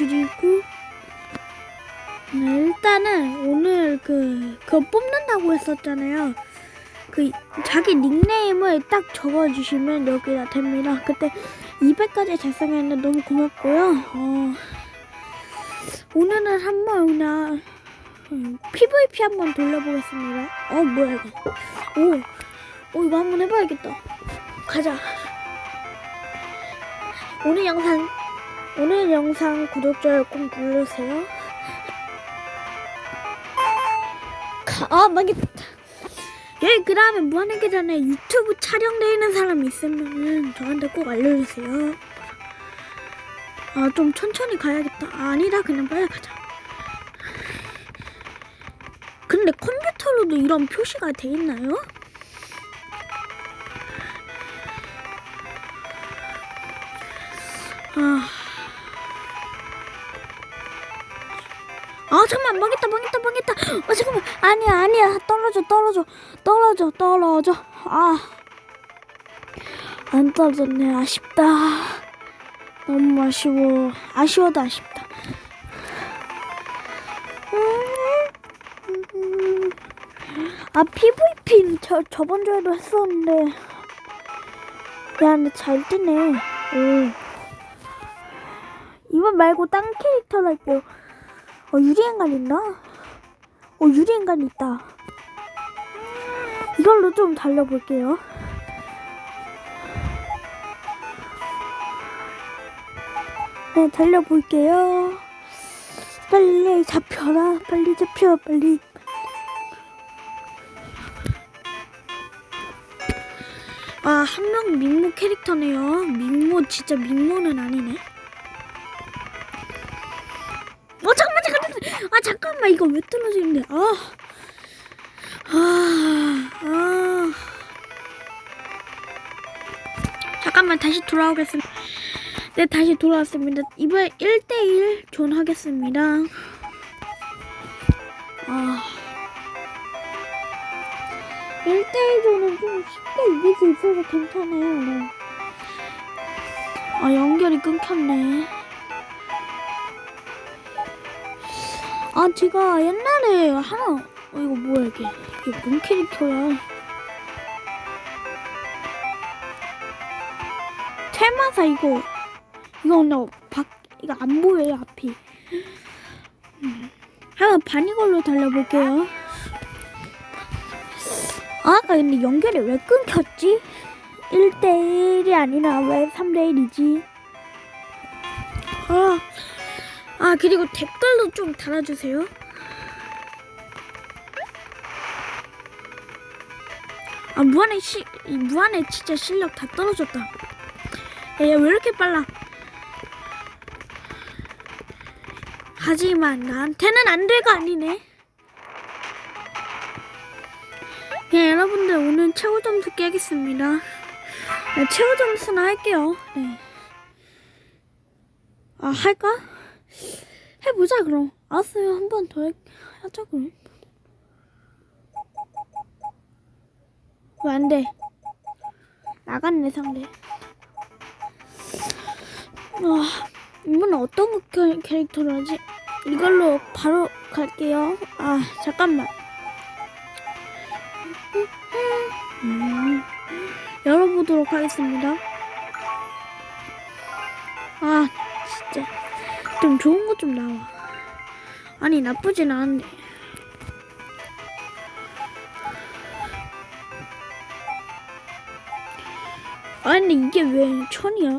그리고 네, 일단은 오늘 그 그거 뽑는다고 했었잖아요. 그 자기 닉네임을 딱 적어주시면 여기다 됩니다. 그때 200까지 달성했는데 너무 고맙고요. 어, 오늘은 한번 그냥 음, PVP 한번 돌려보겠습니다. 어 뭐야 이거? 오, 오 이거 한번 해봐야겠다. 가자. 오늘 영상 오늘 영상 구독 좋아요 꼭 눌러주세요. 가, 아 망했다. 예, 그 다음에 무한하기 전에 유튜브 촬영되어 있는 사람 있으면은 저한테 꼭 알려주세요. 아, 좀 천천히 가야겠다. 아, 아니다, 그냥 빨리 가자. 근데 컴퓨터로도 이런 표시가 돼 있나요? 아. 잠깐만 망했다 망했다 망했다. 어 잠깐만. 아니야 아니야. 떨어져 떨어져. 떨어져 떨어져. 아 안 떨어졌네. 아쉽다. 너무 아쉬워. 아쉬워도 아쉽다. 음, 아 PVP는 저 저번 주에도 했었는데. 야 근데 잘 뜨네. 오 이번 말고 딴 캐릭터로 할게요 어, 유리인간 있나? 어, 유리인간 있다. 이걸로 좀 달려볼게요. 네, 달려볼게요. 빨리 잡혀라. 빨리 잡혀, 빨리. 아, 한 명 민모 캐릭터네요. 민모, 진짜 민모는 아니네. 잠깐만 이거 왜 떨어지는데? 아. 아, 아. 잠깐만 다시 돌아오겠습니다. 네 다시 돌아왔습니다. 이번에 1대1 존 하겠습니다. 아. 1대1 존은 좀 쉽게 이길 수 있어서 괜찮아요 네. 아 연결이 끊겼네 아 제가 옛날에 하나 어 이거 뭐야 이게 이게 뭔 캐릭터야 테마사 이거 이거 근데 박 이거 안 보여요 앞이 음. 한번 바니걸로 달려볼게요 아, 아까 근데 연결이 왜 끊겼지? 1대1이 아니라 왜 3대1이지? 아 아 그리고 댓글도 좀 달아주세요. 아 무한의 시이 무한의 진짜 실력 다 떨어졌다. 얘왜 이렇게 빨라? 하지만 나한테는 안 될거 아니네. 네 여러분들 오늘 최고 점수 깨겠습니다. 네, 최고 점수나 할게요. 네. 아 할까? 해보자 그럼. 알았어요. 한 번 더 하자 그럼. 왜 안돼? 나갔네 상대. 아 이번엔 어떤 캐릭터로 하지? 이걸로 바로 갈게요. 아 잠깐만. 음, 열어보도록 하겠습니다. 아 좀 좋은 거좀 나와. 아니 나쁘진 않은데. 아니 이게 왜 천이야?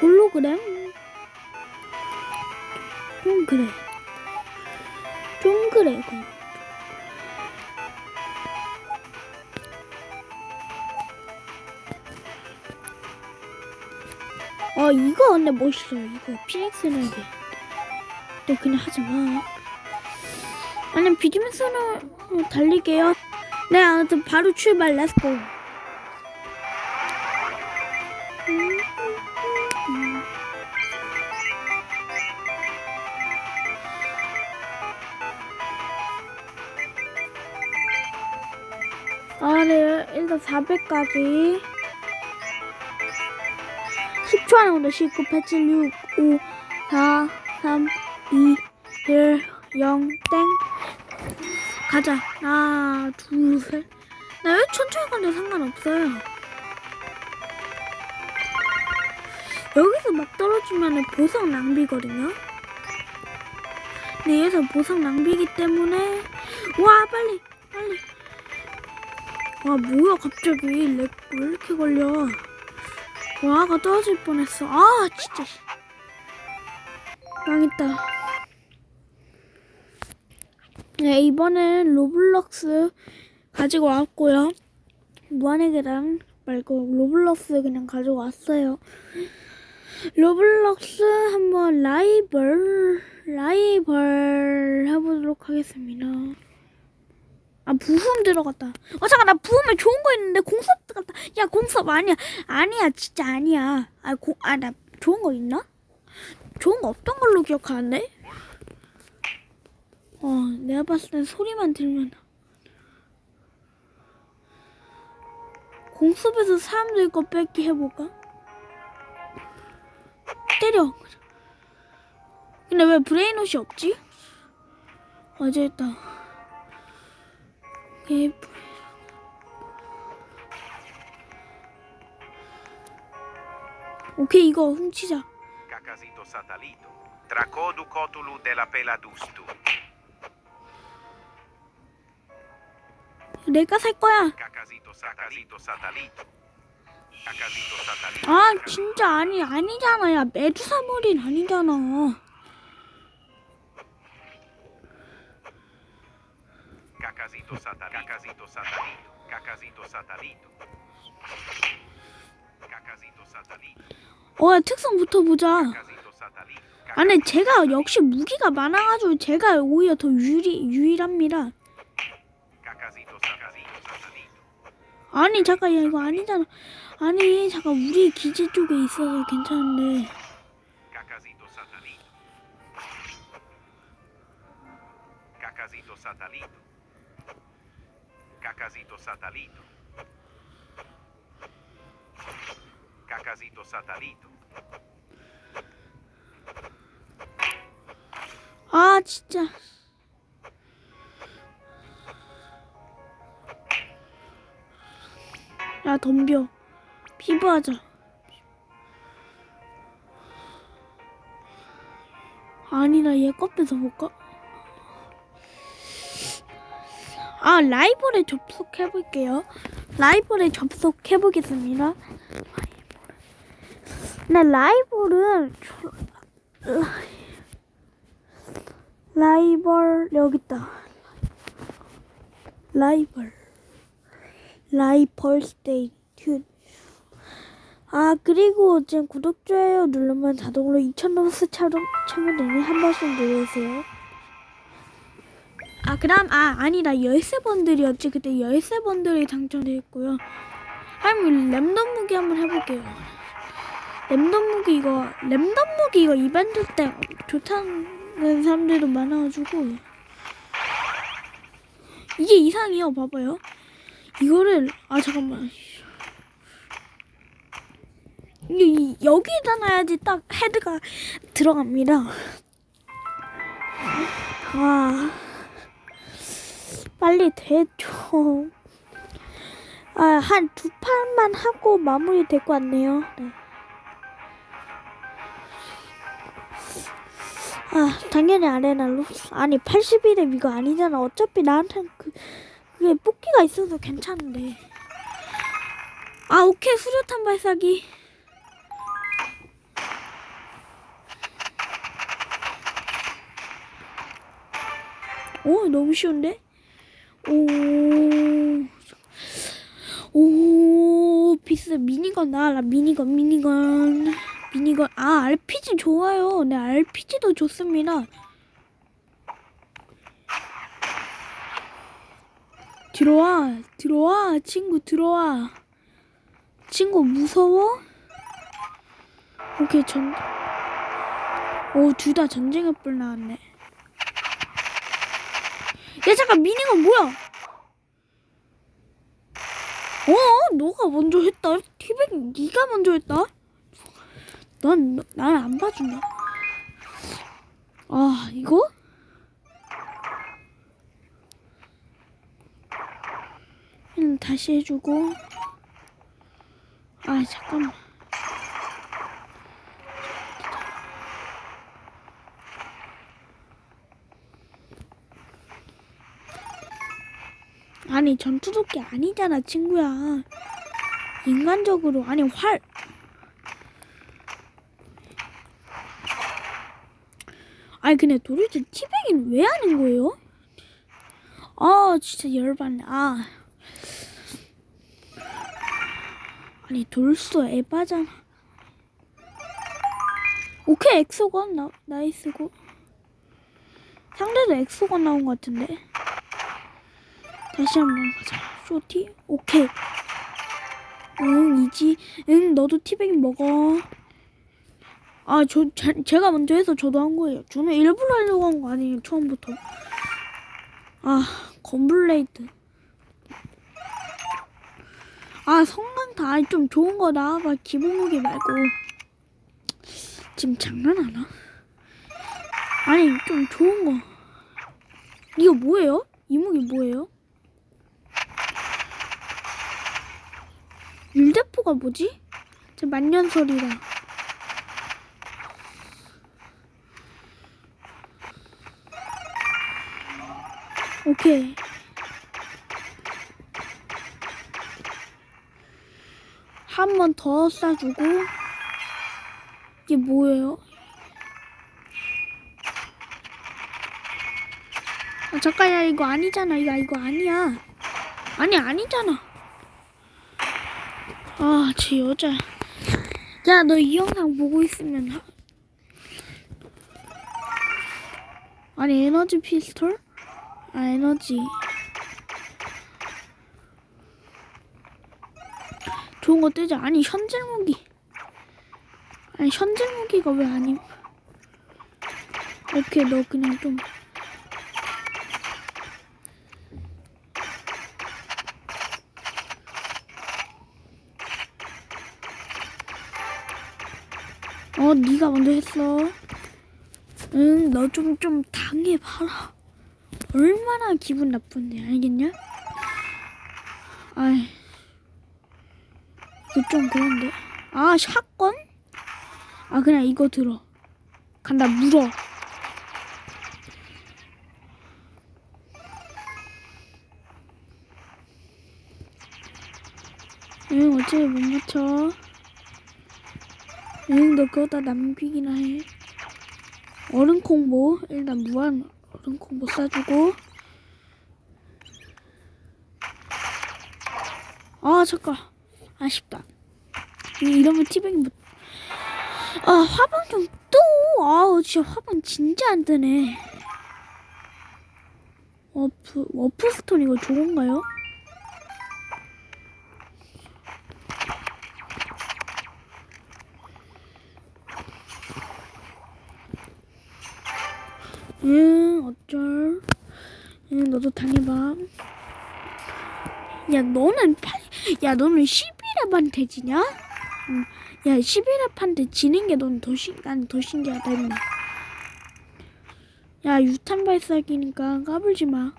홀로그램? 좀 그래. 좀 그래. 그럼. 아 이거 근데 멋있어. 이거 피닉스 날개 근데 그냥 하지 마. 아니 비즈니스로 달릴게요. 네 아무튼 바로 출발. 렛츠고 아, 네. 일단 400까지. 10초 안에 온다. 19, 8, 7, 6, 5, 4, 3, 2, 1, 0, 땡. 가자. 하나, 둘, 셋. 나 왜 천천히 가도 상관없어요. 여기서 막 떨어지면 보상 낭비거든요. 네, 여기서 보상 낭비이기 때문에 와 빨리 빨리 와 뭐야 갑자기 렉 왜 이렇게 걸려 와 아가 떨어질 뻔했어 아 진짜 씨. 망했다 네 이번엔 로블록스 가지고 왔고요 무한의 계단 말고 로블록스 그냥 가지고 왔어요 로블록스 한번 라이벌 라이벌 해보도록 하겠습니다. 아 부품 들어갔다. 어 잠깐 나 부품에 좋은 거 있는데 공섭 들어갔다. 야 공섭 아니야 아니야 진짜 아니야. 아공아나 좋은 거 있나? 좋은 거 없던 걸로 기억하는데. 어 내가 봤을 땐 소리만 들면 공섭에서 사람들 거 뺏기 해볼까? 때려. 근데 왜 브레인 옷이 없지? 어제 있다. 예, 오케이 이거 훔치자. Cacasito Satalito. Tracodu cotulu della Peladustu. 내가 살 거야. 아 진짜 아니 아니잖아. 야 메두사물인 아니잖아. Cacasito Satalito. Cacasito Satalito. Cacasito Satalito. Cacasito Satalito. 어 특성부터 보자. Cacasito Satalito. 아니 제가 역시 무기가 많아가지고 제가 오히려 더 유리 유일합니다. Cacasito Satalito Satalito. 아니 잠깐 야 이거 아니잖아. 아니 잠깐 우리 기지 쪽에 있어서 괜찮은데. Cacasito Satalito. Cacasito Satalito. Cacasito Satalito. Cacasito Satalito. 아 진짜. 야 덤벼. 피부하자. 아니 나얘거 뺏어 볼까? 아 라이벌에 접속해 볼게요. 라이벌에 접속해 보겠습니다. 나 라이벌은 저- 라이벌 여기 있다. 라이벌 라이벌 스테이트 아 그리고 지금 구독 좋아요 누르면 자동으로 2,000 넘어서 차면 되니 한 번씩 누르세요. 아 그다음 아 아니다. 열쇠 번들이었지. 그때 열쇠 번들이 당첨돼 있고요. 아니 랜덤 무기 한번 해볼게요. 랜덤 무기 이거 랜덤 무기 이거 이벤트 때 좋다는 사람들도 많아가지고. 이게 이상해요 봐봐요. 이거를 아 잠깐만. 이게 이- 여기에다 놔야지 딱 헤드가 들어갑니다. 아 빨리 대죠 아 한 두 판만 하고 마무리 될 것 같네요. 네. 아 당연히 아레나로 아니 81렙 이거 아니잖아. 어차피 나한텐 그 그게 뽑기가 있어서 괜찮은데. 아 오케이. 수류탄 발사기. 오 너무 쉬운데 오 오 비스 미니건 나와라 미니건 미니건. 미니건 아 RPG 좋아요. 네 RPG도 좋습니다. 들어와 들어와 친구 들어와. 친구 무서워? 오케이 전 오, 둘 다 전쟁의 뿔 나왔네. 야, 잠깐, 미니건 뭐야? 어, 너가 먼저 했다. 티백 네가 먼저 했다. 넌, 난안 봐준다. 아, 이거? 음, 다시 해주고. 아, 잠깐만. 아니, 전투도끼 아니잖아, 친구야. 인간적으로, 아니, 활. 아니, 근데 도대체 티백인 왜 하는 거예요? 아, 진짜 열받네. 아. 아니, 돌수 에바잖아. 오케이, 엑소건. 나, 나이스고. 상대도 엑소건 나온 것 같은데. 다시 한번 가자. 쇼티? 오케이. 응, 이지. 응, 너도 티백인 먹어. 아, 저, 제, 제가 먼저 해서 저도 한 거예요. 저는 일부러 하려고 한 거 아니에요, 처음부터. 아, 건블레이드. 아, 성강타. 아니, 좀 좋은 거 나와봐. 기본 무기 말고. 지금 장난하나? 아니, 좀 좋은 거. 이거 뭐예요? 이 무기 뭐예요? 율대포가 뭐지? 저 만년설이라. 오케이. 한 번더 쏴주고. 이게 뭐예요? 아, 잠깐, 야, 이거 아니잖아. 야, 이거 아니야. 아니, 아니잖아. 아, 쟤 여자. 야, 너 이 영상 보고 있으면. 하... 아니, 에너지 피스톨? 아, 에너지. 좋은 거 뜨자. 아니, 현질 무기. 아니, 현질 무기가 왜 아님? 오케이, 너 그냥 좀. 어, 네가 먼저 했어. 응, 너 좀 좀 당해봐라. 얼마나 기분 나쁜데, 알겠냐? 아이, 이거 좀 그런데. 아, 샷건? 아, 그냥 이거 들어. 간다, 물어. 응, 어차피 못 맞춰. 응, 너 그러다 남기기나 해. 얼음 콩보 일단 무한 얼음 콩보 싸주고. 아 잠깐 아쉽다. 이- 이러면 티백이 못. 아 화방 좀 또. 아우 진짜 화방 진짜 안 뜨네. 워프 워프스톤 이거 좋은가요? 응, 어쩔. 응, 너도 당해봐. 야, 너는 팔, 야, 너는 11렙한테 지냐? 응. 야, 11렙한테 지는 게 넌 더 신, 난더 신기하다, 임마. 야, 유탄 발사기니까 까불지 마.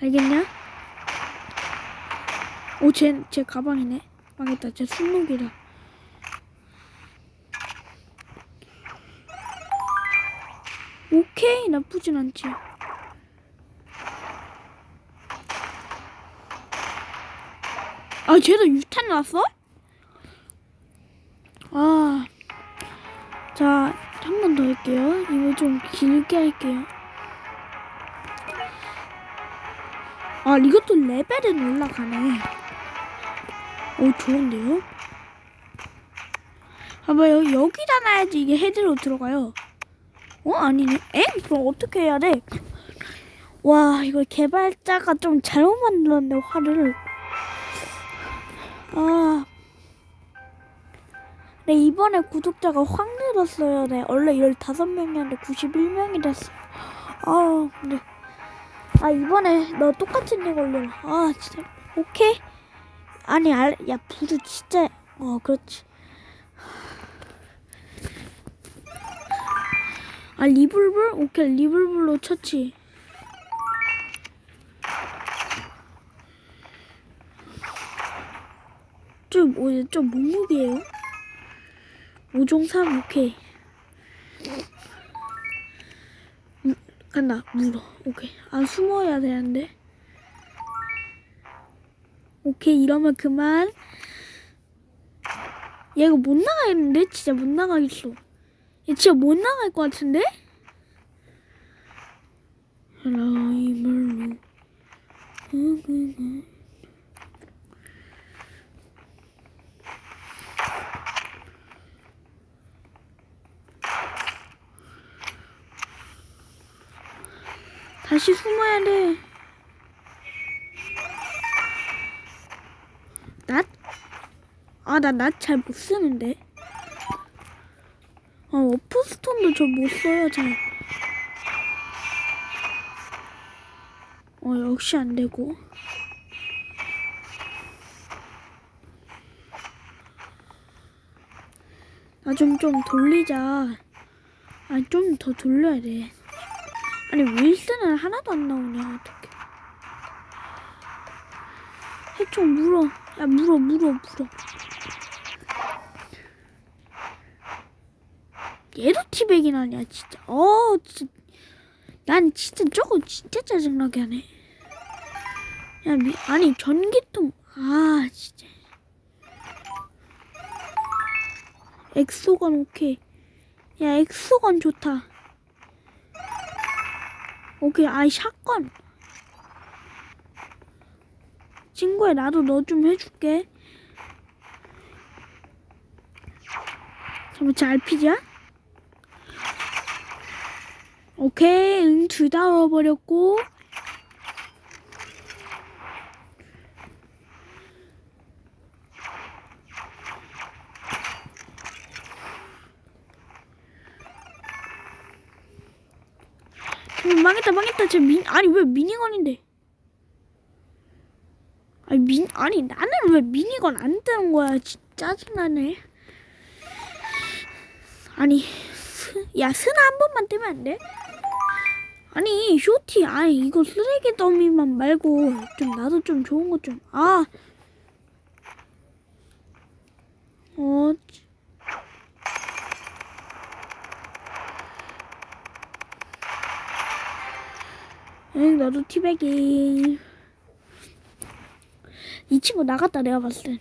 알겠냐? 오, 쟤, 쟤 가방이네. 망했다. 쟤 순록이다. 오케이 나쁘진 않지. 아 쟤도 유탄 났어? 아자 한 번 더 할게요. 이거 좀 길게 할게요. 아 이것도 레벨은 올라가네. 오 좋은데요? 봐봐요. 여기다 놔야지 이게 헤드로 들어가요 어 아니네. 에? 그럼 어떻게 해야 돼? 와 이거 개발자가 좀 잘못 만들었네 화를. 아. 네 이번에 구독자가 확 늘었어요. 네 원래 15명이었는데 91명이 됐어. 아 근데 아 이번에 너 똑같은 일 걸려. 아 진짜 오케이. 아니 알, 야 부두 진짜 어 그렇지 아 리볼블? 오케이 리볼블로 쳤지. 좀 뭐야 좀 몸무게예요? 5종 3 오케이. 무, 간다 물어. 오케이. 아 숨어야 되는데. 오케이 이러면 그만. 얘 이거 못 나가겠는데? 진짜 못 나가겠어 얘 진짜 못 나갈 것 같은데 라이벌로 다시 숨어야 돼. 낫? 아, 나 낫 잘 못 쓰는데. 아, 워프스톤도 저 못 써요, 잘. 어, 역시 안 되고. 나 좀 좀 돌리자. 아, 좀더 돌려야 돼. 아니 윌슨은 하나도 안 나오냐 어떡해 해총 물어 야 물어 물어 물어 얘도 티백이 나냐 진짜. 어 진짜. 난 진짜 저거 진짜 짜증나게 하네. 야 미, 아니 전기통. 아 진짜. 엑소건 오케이. 야 엑소건 좋다. 오케이, 아이 샷건. 친구야, 나도 너 좀 해줄게. 잠깐만, 저 RPG야? 오케이, 응, 둘다 넣어버렸고. 어, 망했다 망했다 쟤 민 아니 왜 미니건인데 아니 민 아니 나는 왜 미니건 안 뜨는 거야 진짜 짜증나네 아니 스, 야 스나 한 번만 뜨면 안 돼? 아니 쇼티 아니 이거 쓰레기 더미만 말고 좀 나도 좀 좋은 거 좀아 어, 응, 나도 티백이. 이 친구 나갔다, 내가 봤을 땐.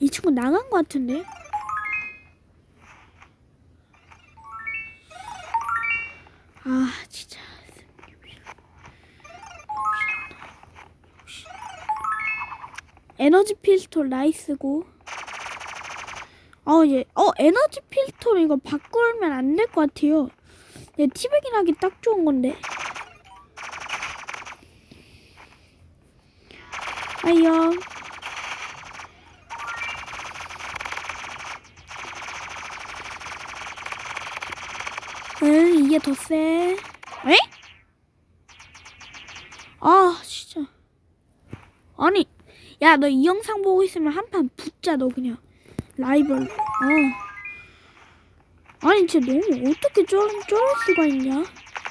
이 친구 나간 것 같은데? 에너지 필스톨 나이스고. 어, 얘, 어, 에너지 필스톨 이거 바꾸면 안 될 것 같아요. 얘 티백이 나기 딱 좋은 건데. 아이요. 응, 이게 더 세. 에? 아, 진짜. 아니, 야, 너 이 영상 보고 있으면 한 판 붙자, 너 그냥. 라이벌. 어. 아니, 쟤 너무 어떻게 저럴, 저럴 수가 있냐?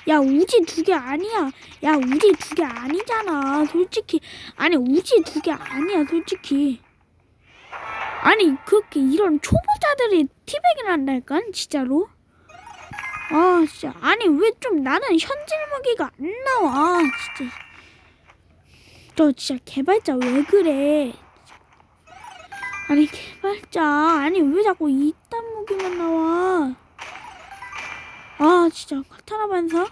야, 우지 두 개 아니야. 야, 우지 두 개 아니잖아. 솔직히. 아니, 우지 두 개 아니야, 솔직히. 아니, 그렇게 이런 초보자들이 티백을 한다니까, 진짜로. 아, 진짜. 아니, 왜 좀 나는 현질 무기가 안 나와, 진짜. 너 진짜 개발자 왜 그래? 아니, 개발자. 아니, 왜 자꾸 이딴 무기만 나와? 아 진짜 카타나 반사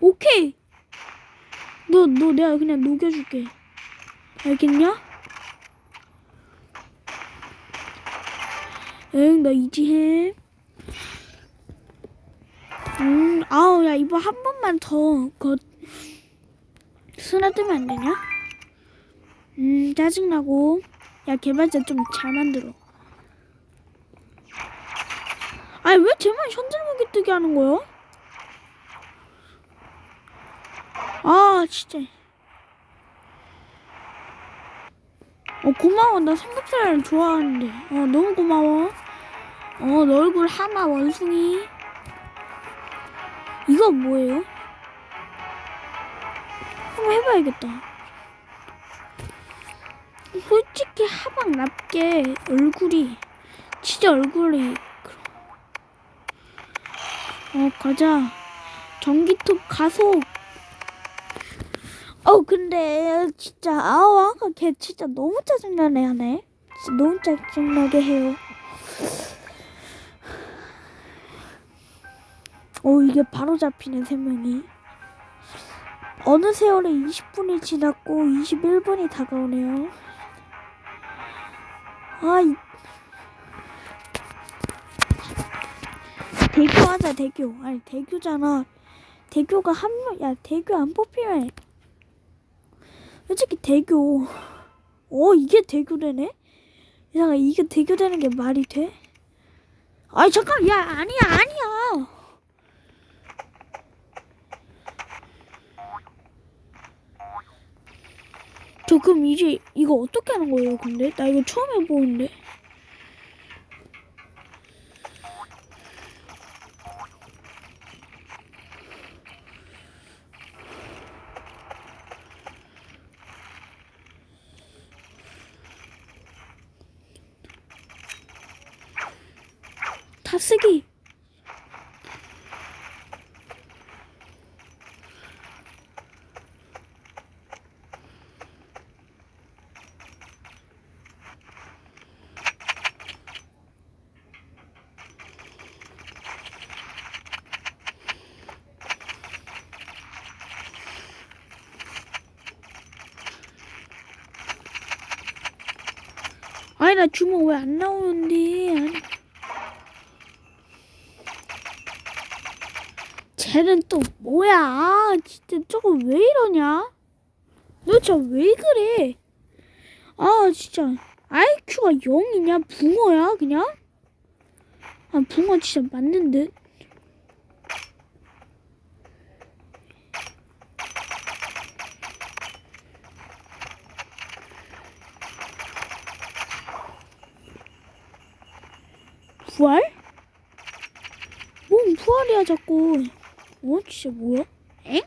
오케이 너 너 내가 그냥 녹여줄게 알겠냐? 응너 이지해 음 아우 야 이거 한 번만 더그 스나 뜨면 안 되냐? 음 짜증나고. 야 개발자 좀 잘 만들어. 아니 왜 쟤만 현질무기 뜨게 하는 거야? 아 진짜. 어 고마워. 나 삼겹살 좋아하는데. 어 너무 고마워. 어 너 얼굴 하마 원숭이 이거 뭐예요? 한번 해봐야겠다. 솔직히 하방납게 얼굴이 진짜 얼굴이 어 가자. 전기톱 가속. 어 근데 진짜 아우 아까 걔 진짜 너무 짜증나네 하네. 진짜 너무 짜증나게 해요 어 이게 바로 잡히는 세 명이. 어느 세월에 20분이 지났고 21분이 다가오네요. 아 이 대교하자 대교. 아니 대교잖아. 대교가 한 명 야 대교 안 뽑히면 솔직히 대교. 어 이게 대교되네? 이상아 이게 대교되는 게 말이 돼? 아니 잠깐 야 아니야 아니야 저 그럼 이제 이거 어떻게 하는 거예요 근데? 나 이거 처음 해보는데. 다 쓰기 아니 나 주먹 왜 안 나오는데? 아니. 쟤는 또 뭐야? 아, 진짜 저거 왜 이러냐? 너 진짜 왜 그래? 아 진짜. IQ가 0이냐? 붕어야 그냥? 아 붕어 진짜 맞는 듯 부활? 뭔 부활이야 자꾸 어 진짜 뭐야? 엥?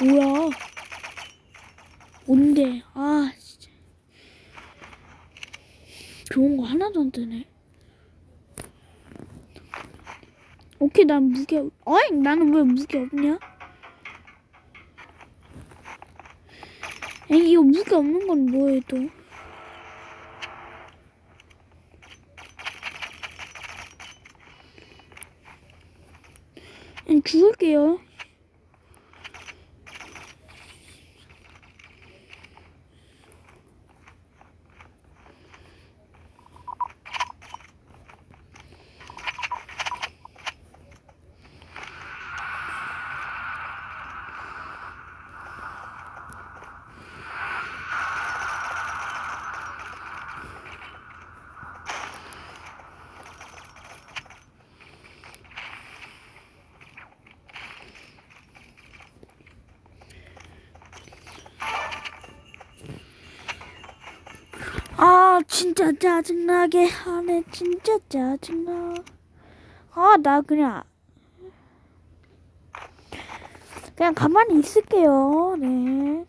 뭐야? 뭔데? 아 진짜 좋은 거 하나도 안 뜨네. 오케이 난 무게 어이 나는 왜 무게 없냐? 에이 이거 무게 없는 건 뭐예요 또? 죽을게요. 아 진짜 짜증나게 하네. 진짜 짜증나. 아 나 그냥 그냥 가만히 있을게요. 네.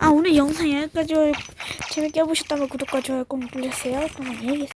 아 오늘 영상 여기까지. 재밌게 보셨다면 구독과 좋아요 꼭 눌러주세요. 그럼 안녕히 계세요